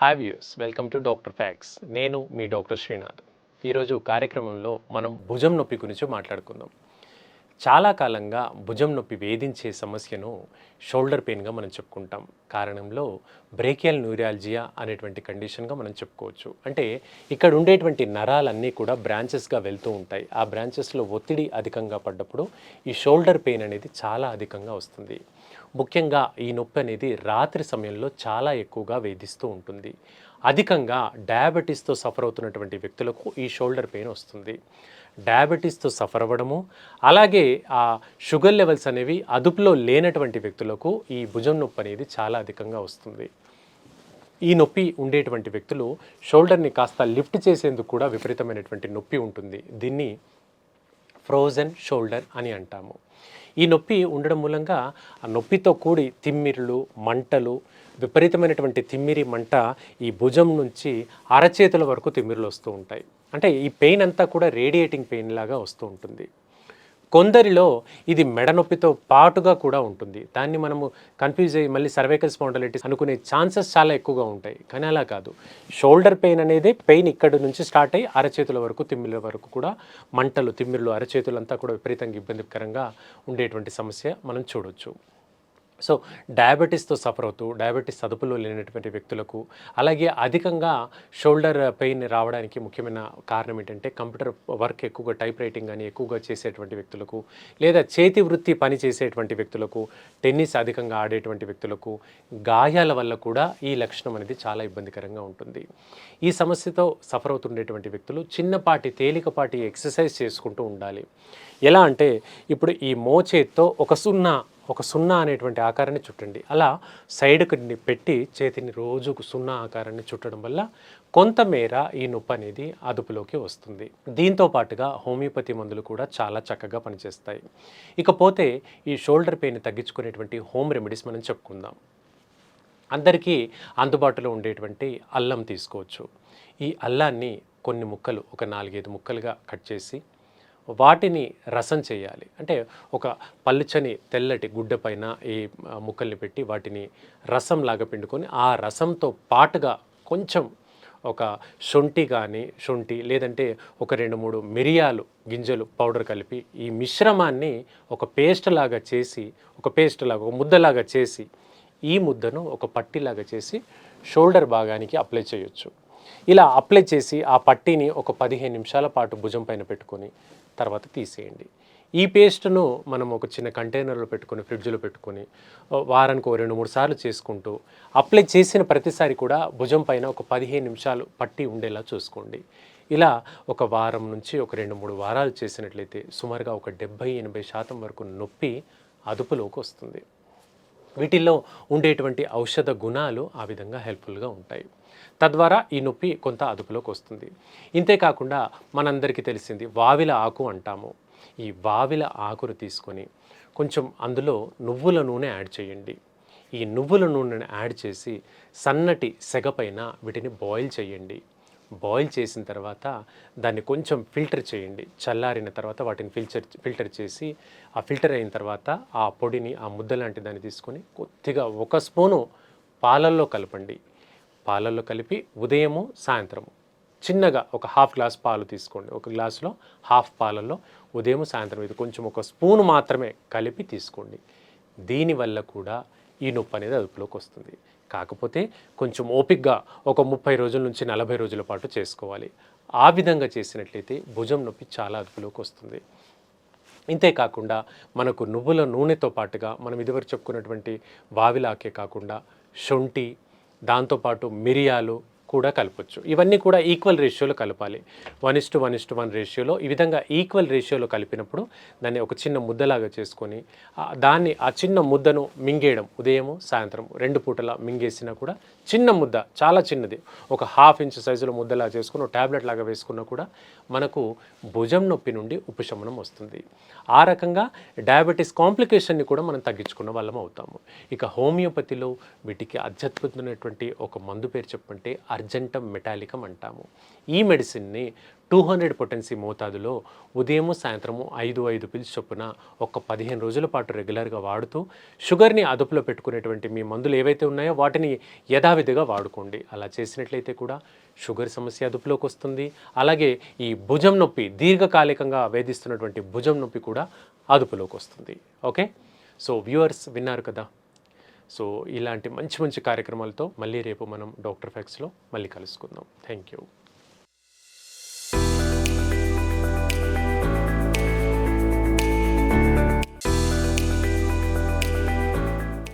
Hi views welcome to doctor facts నేను మీ doctor Srinath ఈరోజు కార్యక్రమంలో మనం భుజం నొప్పి గురించి మాట్లాడుకుందాం. చాలా కాలంగా భుజం నొప్పి వేధించే సమస్యను షోల్డర్ పెయిన్గా మనం చెప్పుకుంటాం. కారణంలో బ్రేకియల్ న్యూరాలజియా అనేటువంటి కండిషన్గా మనం చెప్పుకోవచ్చు. అంటే ఇక్కడ ఉండేటువంటి నరాలన్నీ కూడా బ్రాంచెస్గా వెళ్తూ ఉంటాయి. ఆ బ్రాంచెస్లో ఒత్తిడి అధికంగా పడ్డప్పుడు ఈ షోల్డర్ పెయిన్ అనేది చాలా అధికంగా వస్తుంది. ముఖ్యంగా ఈ నొప్పి అనేది రాత్రి సమయంలో చాలా ఎక్కువగా వేధిస్తూ ఉంటుంది. అధికంగా డయాబెటీస్తో సఫర్ అవుతున్నటువంటి వ్యక్తులకు ఈ షోల్డర్ పెయిన్ వస్తుంది. డయాబెటీస్తో సఫర్ అవ్వడము అలాగే ఆ షుగర్ లెవెల్స్ అనేవి అదుపులో లేనటువంటి వ్యక్తులకు ఈ భుజం నొప్పి అనేది చాలా అధికంగా వస్తుంది. ఈ నొప్పి ఉండేటువంటి వ్యక్తులు షోల్డర్ని కాస్త లిఫ్ట్ చేసేందుకు కూడా విపరీతమైనటువంటి నొప్పి ఉంటుంది. దీన్ని ఫ్రోజన్ షోల్డర్ అని అంటాము. ఈ నొప్పి ఉండడం మూలంగా ఆ నొప్పితో కూడి తిమ్మిరులు మంటలు విపరీతమైనటువంటి తిమ్మిరి మంట ఈ భుజం నుంచి అరచేతుల వరకు తిమ్మిరులు వస్తూ ఉంటాయి. అంటే ఈ పెయిన్ అంతా కూడా రేడియేటింగ్ పెయిన్ లాగా వస్తూ ఉంటుంది. కొందరిలో ఇది మెడ నొప్పితో పాటుగా కూడా ఉంటుంది. దాన్ని మనము కన్ఫ్యూజ్ అయ్యి మళ్ళీ సర్వైకల్ స్పాండలైటిస్ అనుకునే ఛాన్సెస్ చాలా ఎక్కువగా ఉంటాయి. కానీ అలా కాదు. షోల్డర్ పెయిన్ అనేది పెయిన్ ఇక్కడ నుంచి స్టార్ట్ అయ్యి అరచేతుల వరకు తిమ్మిల వరకు కూడా మంటలు తిమ్మిర్లు అరచేతులంతా కూడా విపరీతంగా ఇబ్బందికరంగా ఉండేటువంటి సమస్య మనం చూడొచ్చు. సో డయాబెటీస్తో సఫర్ అవుతూ డయాబెటీస్ అదుపులో లేనటువంటి వ్యక్తులకు అలాగే అధికంగా షోల్డర్ పెయిన్ రావడానికి ముఖ్యమైన కారణం ఏంటంటే కంప్యూటర్ వర్క్ ఎక్కువగా టైప్ రైటింగ్ అని ఎక్కువగా చేసేటువంటి వ్యక్తులకు లేదా చేతి వృత్తి పని చేసేటువంటి వ్యక్తులకు టెన్నిస్ అధికంగా ఆడేటువంటి వ్యక్తులకు గాయాల వల్ల కూడా ఈ లక్షణం అనేది చాలా ఇబ్బందికరంగా ఉంటుంది. ఈ సమస్యతో సఫర్ అవుతుండేటువంటి వ్యక్తులు చిన్నపాటి తేలికపాటి ఎక్సర్సైజ్ చేసుకుంటూ ఉండాలి. ఎలా అంటే ఇప్పుడు ఈ మోచేత్తో ఒక సున్నా ఒక సున్నా అనేటువంటి ఆకారాన్ని చుట్టండి. అలా సైడ్కి పెట్టి చేతిని రోజుకు సున్నా ఆకారాన్ని చుట్టడం వల్ల కొంతమేర ఈ నొప్పి అనేది అదుపులోకి వస్తుంది. దీంతో పాటుగా హోమియోపతి మందులు కూడా చాలా చక్కగా పనిచేస్తాయి. ఇకపోతే ఈ షోల్డర్ పెయిన్ తగ్గించుకునేటువంటి హోమ్ రెమెడీస్ మనం చెప్పుకుందాం. అందరికీ అందుబాటులో ఉండేటువంటి అల్లం తీసుకోవచ్చు. ఈ అల్లాన్ని కొన్ని ముక్కలు ఒక నాలుగైదు ముక్కలుగా కట్ చేసి వాటిని రసం చేయాలి. అంటే ఒక పల్చని తెల్లటి గుడ్డ పైన ఈ ముక్కల్ని పెట్టి వాటిని రసం లాగా పిండుకొని ఆ రసంతో పాటుగా కొంచెం ఒక శొంఠి కానీ శొంఠి లేదంటే ఒక రెండు మూడు మిరియాలు గింజలు పౌడర్ కలిపి ఈ మిశ్రమాన్ని ఒక పేస్ట్ లాగా చేసి ఒక పేస్ట్ లాగా ఒక ముద్దలాగా చేసి ఈ ముద్దను ఒక పట్టిలాగా చేసి షోల్డర్ భాగానికి అప్లై చేయొచ్చు. ఇలా అప్లై చేసి ఆ పట్టీని ఒక పదిహేను నిమిషాల పాటు భుజం పైన పెట్టుకొని తర్వాత తీసేయండి. ఈ పేస్ట్ను మనం ఒక చిన్న కంటైనర్లో పెట్టుకొని ఫ్రిడ్జ్లో పెట్టుకొని వారానికి ఒక రెండు మూడు సార్లు చేసుకుంటూ అప్లై చేసిన ప్రతిసారి కూడా భుజం పైన ఒక పదిహేను నిమిషాలు పట్టి ఉండేలా చూసుకోండి. ఇలా ఒక వారం నుంచి ఒక రెండు మూడు వారాలు చేసినట్లయితే సుమారుగా ఒక డెబ్భై ఎనభై శాతం వరకు నొప్పి అదుపులోకి వస్తుంది. వీటిల్లో ఉండేటువంటి ఔషధ గుణాలు ఆ విధంగా హెల్ప్ఫుల్గా ఉంటాయి. తద్వారా ఈ నొప్పి కొంత అదుపులోకి వస్తుంది. ఇంతేకాకుండా మనందరికీ తెలిసింది వావిల ఆకు అంటాము. ఈ వావిల ఆకును తీసుకొని కొంచెం అందులో నువ్వుల నూనె యాడ్ చేయండి. ఈ నువ్వుల నూనెను యాడ్ చేసి సన్నటి సెగ పైన వీటిని బాయిల్ చేయండి. బాయిల్ చేసిన తర్వాత దాన్ని కొంచెం ఫిల్టర్ చేయండి. చల్లారిన తర్వాత వాటిని ఫిల్టర్ ఫిల్టర్ చేసి ఆ ఫిల్టర్ అయిన తర్వాత ఆ పొడిని ఆ ముద్ద లాంటి దాన్ని తీసుకొని కొద్దిగా ఒక స్పూను పాలల్లో కలపండి. పాలల్లో కలిపి ఉదయము సాయంత్రము చిన్నగా ఒక హాఫ్ గ్లాస్ పాలు తీసుకోండి. ఒక గ్లాసులో హాఫ్ పాలల్లో ఉదయం సాయంత్రం ఇది కొంచెం ఒక స్పూన్ మాత్రమే కలిపి తీసుకోండి. దీనివల్ల కూడా ఈ నొప్పి అనేది అదుపులోకి వస్తుంది. కాకపోతే కొంచెం ఓపిక్గా ఒక ముప్పై రోజుల నుంచి నలభై రోజుల పాటు చేసుకోవాలి. ఆ విధంగా చేసినట్లయితే భుజం నొప్పి చాలా అదుపులోకి వస్తుంది. ఇంతేకాకుండా మనకు నువ్వుల నూనెతో పాటుగా మనం ఇదివరకు చెప్పుకున్నటువంటి వావిలాకే కాకుండా శొంఠి దాంతోపాటు మిరియాలు కూడా కలపొచ్చు. ఇవన్నీ కూడా ఈక్వల్ రేషియోలో కలపాలి. One is to one is to one రేషియోలో ఈ విధంగా ఈక్వల్ రేషియోలో కలిపినప్పుడు దాన్ని ఒక చిన్న ముద్దలాగా చేసుకొని దాన్ని ఆ చిన్న ముద్దను మింగేయడం ఉదయము సాయంత్రం రెండు పూటలా మింగేసినా కూడా చిన్న ముద్ద చాలా చిన్నది. ఒక హాఫ్ ఇంచ్ సైజులో ముద్దలా చేసుకుని ట్యాబ్లెట్ లాగా వేసుకున్నా కూడా మనకు భుజం నొప్పి నుండి ఉపశమనం వస్తుంది. ఆ రకంగా డయాబెటీస్ కాంప్లికేషన్ని కూడా మనం తగ్గించుకున్న వాళ్ళం అవుతాము. ఇక హోమియోపతిలో వీటికి అత్యద్భుతమైనటువంటి ఒక మందు పేరు చెప్పంటే అర్జెంటం మెటాలికం అంటాము. ఈ మెడిసిన్ని టూ హండ్రెడ్ పొటెన్సీ మోతాదులో ఉదయము సాయంత్రము ఐదు ఐదు పిల్స్ చొప్పున ఒక పదిహేను రోజుల పాటు రెగ్యులర్గా వాడుతూ షుగర్ని అదుపులో పెట్టుకునేటువంటి మీ మందులు ఏవైతే ఉన్నాయో వాటిని యథావిధిగా వాడుకోండి. అలా చేసినట్లయితే కూడా షుగర్ సమస్య అదుపులోకి వస్తుంది. అలాగే ఈ భుజం నొప్పి దీర్ఘకాలికంగా వేధిస్తున్నటువంటి భుజం నొప్పి కూడా అదుపులోకి వస్తుంది. ఓకే? సో వ్యూవర్స్ విన్నారు కదా? సో ఇలాంటి మంచి మంచి కార్యక్రమాలతో మళ్ళీ రేపు మనం డాక్టర్ ఫ్యాక్స్లో మళ్ళీ కలుసుకుందాం. Thank you